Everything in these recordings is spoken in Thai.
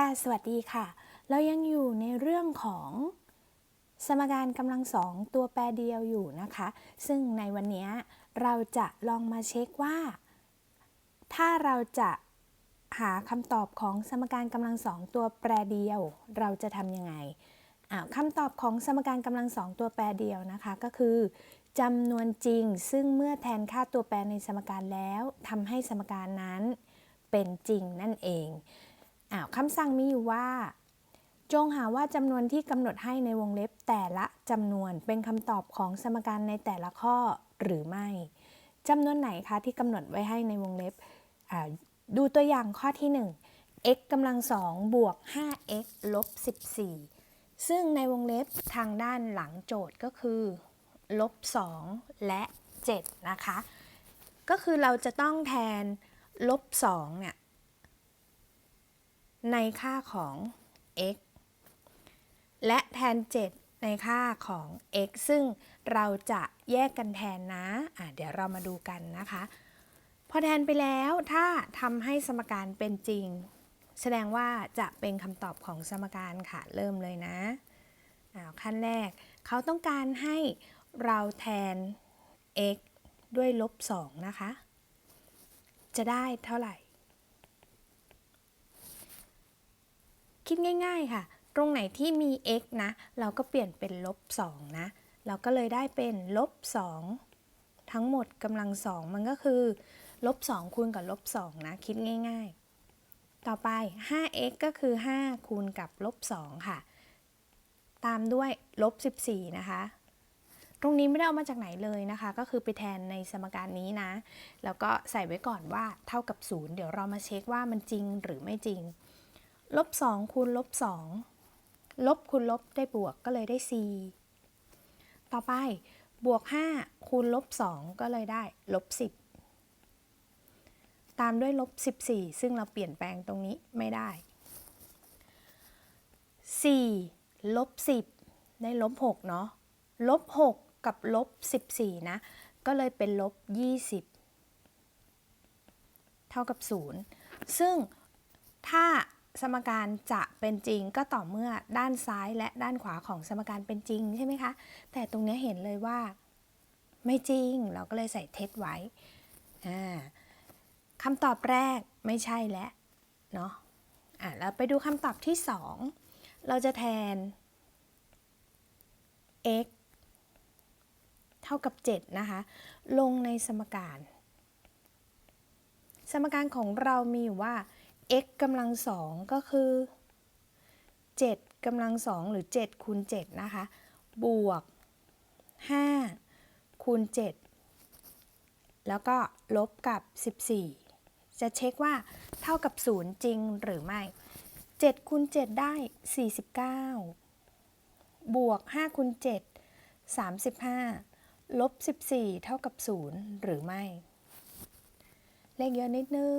ค่ะสวัสดีค่ะ เรายังอยู่ในเรื่องของสมการกำลังสองตัวแปรเดียวอยู่นะคะ ซึ่งในวันนี้เราจะลองมาเช็คว่า ถ้าเราจะหาคำตอบของสมการกำลังสองตัวแปรเดียว เราจะทำยังไงอ่าคำตอบของสมการกำลังสองตัวแปรเดียวนะคะ ก็คือจำนวนจริง ซึ่งเมื่อแทนค่าตัวแปรในสมการแล้วทำให้สมการนั้นเป็นจริงนั่นเอง อ้าวคำสั่งมีอยู่ว่า จงหาว่าจำนวนที่กำหนดให้ในวงเล็บแต่ละจำนวนเป็นคำตอบของสมการในแต่ละข้อหรือไม่จำนวนไหนคะที่กำหนดไว้ให้ในวงเล็บ ดูตัวอย่างข้อที่ 1 x กำลังสองบวก 5x ลบ 14 ซึ่งในวงเล็บทางด้านหลังโจทย์ก็คือลบ 2 และ 7 นะคะ ก็คือเราจะต้องแทนลบ 2 เนี่ย ในค่าของ x และแทน 7 ในค่าของ x ซึ่งเราจะแยกกันแทนนะะเดี๋ยวเรามาดูกันนะคะ พอแทนไปแล้วถ้าทำให้สมการเป็นจริง แสดงว่าจะเป็นคำตอบของสมการค่ะ เริ่มเลยนะขั้นแรกเขาต้องการให้เราแทน x ด้วยลบ 2 นะคะ จะได้เท่าไหร่ คิดง่าย ๆค่ะ ตรงไหนที่มี x นะ เราก็เปลี่ยนเป็นลบ2นะ เราก็เลยได้เป็นลบ2ทั้งหมดกำลังสองมันก็คือลบ2คูณกับลบ2นะ คิดง่าย ๆ ต่อไป 5x ก็คือ 5 คูณกับลบ2ค่ะ ตามด้วยลบ14 นะคะตรงนี้ไม่ได้เอามาจากไหนเลยนะคะ ก็คือไปแทนในสมการนี้นะ แล้วก็ใส่ไว้ก่อนว่าเท่ากับ 0 เดี๋ยวเรามาเช็คว่ามันจริงหรือไม่จริง ลบ2คูณลบ2ลบคูณลบได้บวกก็เลยได้4ต่อไปบวก 5 คูณลบ 2 ก็เลยได้ลบ 10 ตามด้วยลบ 14 ซึ่งเราเปลี่ยนแปลงตรงนี้ไม่ได้ 4 ลบ 10 ได้ลบ 6 เนาะลบ 6 กับลบ 14 นะ ก็เลยเป็นลบ 20 เท่ากับ 0 ซึ่งถ้า สมการจะเป็นจริงก็ต่อเมื่อด้านซ้ายและด้านขวาของสมการเป็นจริงใช่ไหมคะ แต่ตรงนี้เห็นเลยว่าไม่จริงเราก็เลยใส่เท็จไว้คำตอบแรกไม่ใช่แล้วเนาะะเราไปดูคำตอบที่ 2 เราจะแทน x เท่ากับ 7 นะคะ ลงในสมการ สมการของเรามีอยู่ว่า x กำลังสองก็คือ 7กำลังสองหรือ7คูณ7นะคะ บวก 5 คูณ 7 แล้วก็ลบกับ 14 จะเช็คว่าเท่ากับ 0 จริงหรือไม่ 7คูณ7ได้ 49 บวก5คูณ7 35 ลบ 14 เท่ากับ 0 หรือไม่ เลขเยอะนิดนึง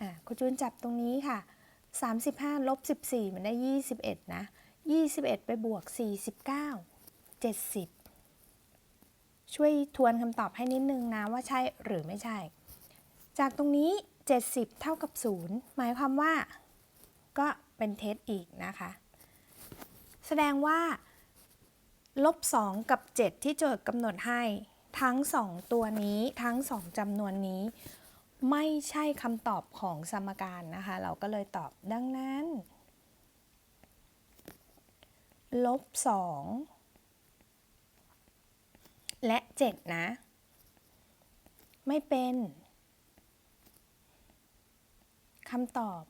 อะคุณจูนจับตรงนี้ค่ะ 35ลบ14 มันได้ 21 นะ 21 ไปบวก 49 70 ช่วยทวนคำตอบให้นิดนึงนะ ว่าใช่หรือไม่ใช่ จากตรงนี้ 70 เท่ากับ 0 หมายความว่า ก็เป็นเท็จอีกนะคะ แสดงว่าลบ 2 กับ 7 ที่โจทย์กำหนดให้ ทั้ง 2 ตัวนี้ทั้ง 2จำนวนนี้ ไม่ใช่คำตอบของสมการนะคะ เราก็เลยตอบดังนั้นลบสองและเจ็ดนะ ไม่เป็นคำตอบ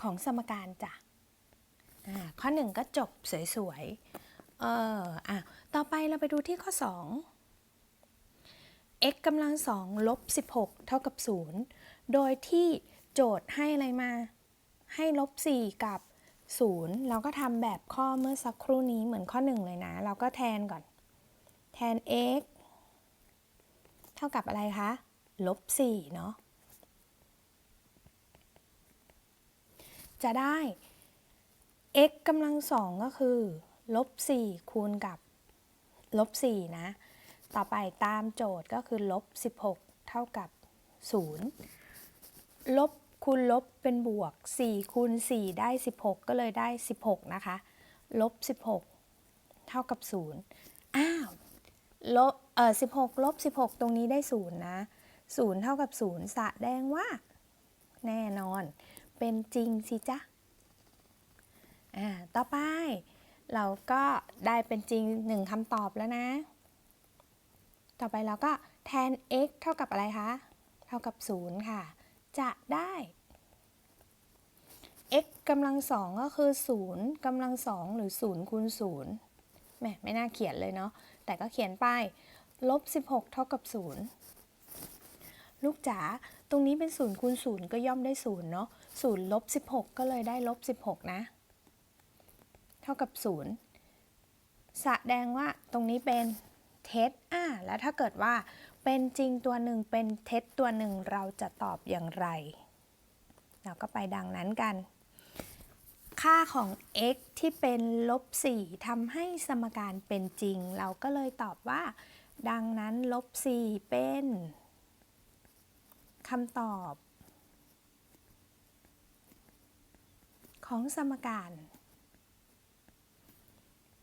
ของสมการจ้ะข้อหนึ่งก็จบสวยๆ เอออะ ต่อไปเราไปดูที่ข้อสอง x กำลังสองลบ16 เท่ากับ 0 โดยที่โจทย์ให้อะไรมา ให้ลบ 4 กับ 0 เราก็ทำแบบข้อเมื่อสักครู่นี้เหมือนข้อ 1 เลยนะ เราก็แทนก่อน แทน x เท่ากับอะไรคะ ลบ 4 เนาะ จะได้ x กำลังสองก็คือ ลบ 4 คูณกับ ลบ 4 นะ ต่อไปตามโจทย์ก็คือลบ 16 เท่ากับ 0 ลบคูณลบเป็นบวก 4 คูณ 4 ได้ 16 ก็เลยได้ 16 นะคะ ลบ 16 เท่ากับ 0 อ้าว ลบ เอ่อ 16 ลบ 16 ตรงนี้ได้ 0 นะ 0 เท่ากับ 0 แสดงว่า แน่นอน เป็นจริงสิจ๊ะ อ่า ต่อไป เราก็ได้เป็นจริง1คำตอบแล้วนะ ต่อไปเราก็แทน x เท่ากับอะไรคะ เท่ากับ 0 ค่ะ จะได้ x กำลังสองก็คือ 0กำลังสองหรือ 0คูณ0แหมไม่น่าเขียนเลยเนาะ แต่ก็เขียนไปลบ 16 เท่ากับ 0 ลูกจ๋า ตรงนี้เป็น 0คูณ0ก็ย่อมได้ 0 เนาะ0ลบ 16 ก็เลยได้ลบ 16 นะ เท่ากับ 0 แสดงว่าตรงนี้เป็น เท็จอ่าแล้วถ้าเกิดว่าเป็นจริงตัวหนึ่งเป็นเท็จตัวหนึ่งเราจะตอบอย่างไร เราก็ไปดังนั้นกัน ค่าของ x ที่เป็นลบ4ทำให้สมการเป็นจริง เราก็เลยตอบว่า ดังนั้นลบ4เป็นคำตอบ ของสมการ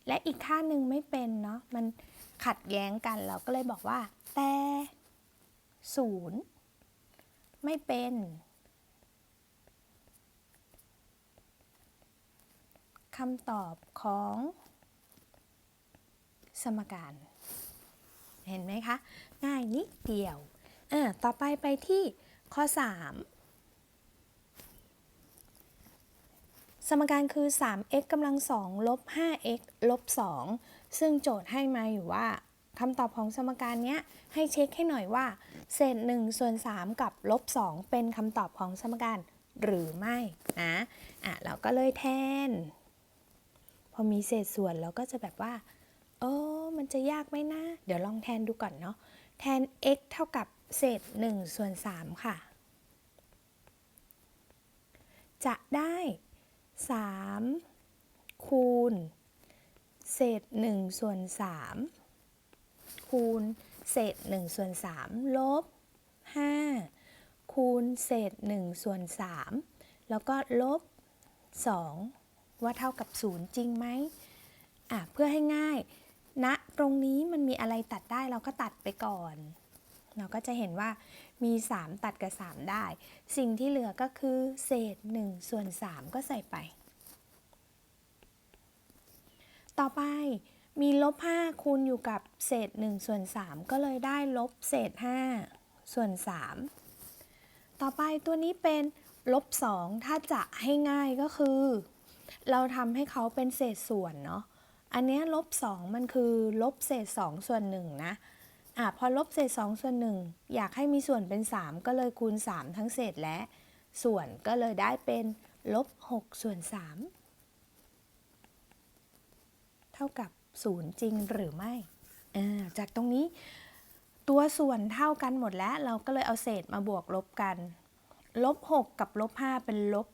และอีกค่าหนึ่งไม่เป็นเนาะมัน ขัดแย้งกันเราก็เลยบอกว่า แต่ศูนย์ไม่เป็น คำตอบของสมการ เห็นไหมคะ ง่ายนิดเดียว อ่า ต่อไปไปที่ข้อ 3 มการคือ 3x กำลัง 2 ลบ 5x ลบ 2 ซึ่งโจทย์ให้มาอยู่ว่าคำตอบของสมการนี้ให้เช็คให้หน่อยว่า เศษ1ส่วน3กับลบ2เป็นคำตอบของสมการหรือไม่นะอะเราก็เลยแทน พอมีเศษส่วนเราก็จะแบบว่าโอ้มันจะยากไหมนะ เดี๋ยวลองแทนดูก่อนเนาะแทน x เท่ากับเศษ1ส่วน3ค่ะ จะได้ 3 คูณ เศษ1ส่วน3คูณ เศษ1ส่วน3ลบ 5 คูณ เศษ1ส่วน3แล้วก็ลบ 2 ว่าเท่ากับ 0 จริงไหมอะเพื่อให้ง่ายณนะตรงนี้มันมีอะไรตัดได้เราก็ตัดไปก่อน เราก็จะเห็นว่ามี 3 ตัดกับ 3 ได้ สิ่งที่เหลือก็คือเศษ1ส่วน 3 ก็ใส่ไป ต่อไปมีลบ5คูณอยู่กับเศษ1ส่วน 3 ก็เลยได้ลบเศษ5ส่วน 3 ต่อไปตัวนี้เป็นลบ 2 ถ้าจะให้ง่ายก็คือ เราทำให้เขาเป็นเศษส่วนเนาะ อันนี้ลบ 2 มันคือลบเศษ 2 ส่วน 1 นะ อะพอลบเศษ2ส่วน1อยากให้มีส่วนเป็น 3 ก็เลยคูณ 3 ทั้งเศษและ ส่วนก็เลยได้เป็นลบ6ส่วน 3 เท่ากับ 0 จริงหรือไม่าจากตรงนี้ตัวส่วนเท่ากันหมดแล้ว เราก็เลยเอาเศษมาบวกลบกัน ลบ 6 กับลบ 5 เป็นลบ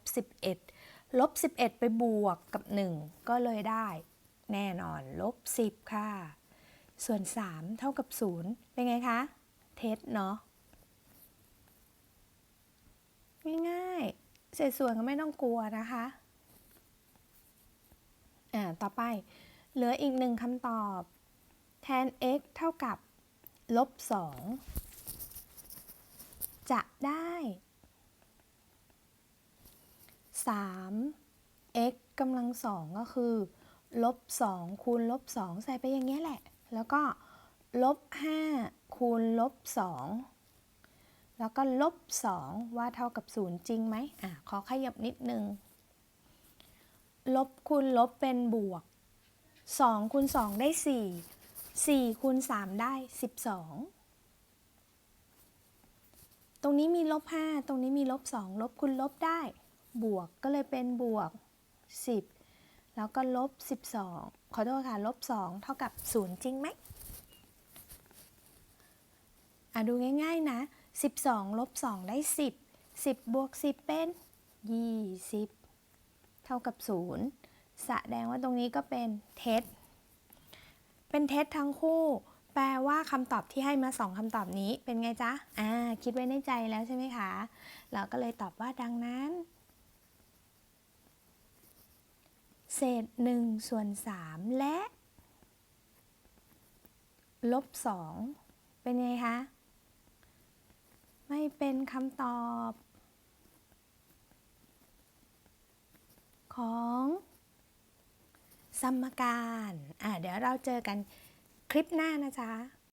11 ลบ 11 ไปบวกกับ 1 ก็เลยได้ แน่นอนลบ 10 ค่ะ ส่วน 3 เท่ากับ 0 เป็นไงคะ เท็จเนาะง่ายๆเศษส่วนก็ไม่ต้องกลัวนะคะ อ่า ต่อไป เหลืออีกหนึ่งคำตอบ แทน x เท่ากับ ลบ 2 จะได้ 3 x กำลังสองก็คือ ลบ 2 คูณ ลบ 2 ใส่ไปอย่างเงี้ยแหละ แล้วก็ลบ5คูณลบ2แล้วก็ลบ2ว่าเท่ากับ 0 จริงไหมอะขอขยับนิดนึง ลบคูณลบเป็นบวก2คูณ2ได้ 4 4คูณ3ได้ 12 ตรงนี้มีลบ5ตรงนี้มีลบ2ลบคูณลบได้ บวกก็เลยเป็นบวก 10 แล้วก็ลบ 12 ขอโทษค่ะลบ2เท่ากับ 0 จริงไหมอะดูง่ายๆนะ 12 ลบ 2 ได้ 10 10 บวก 10 เป็น 20 เท่ากับ 0 แสดงว่าตรงนี้ก็เป็นเท็จ เป็นเท็จทั้งคู่ แปลว่าคำตอบที่ให้มาสองคำตอบนี้เป็นไงจ๊ะ อ่า คิดไว้ในใจแล้วใช่ไหมคะ เราก็เลยตอบว่าดังนั้น เศษ1ส่วน3และ ลบ 2 เป็นไงคะ ไม่เป็นคำตอบ ของสมการ อ่าเดี๋ยวเราเจอกันคลิปหน้านะจ๊ะ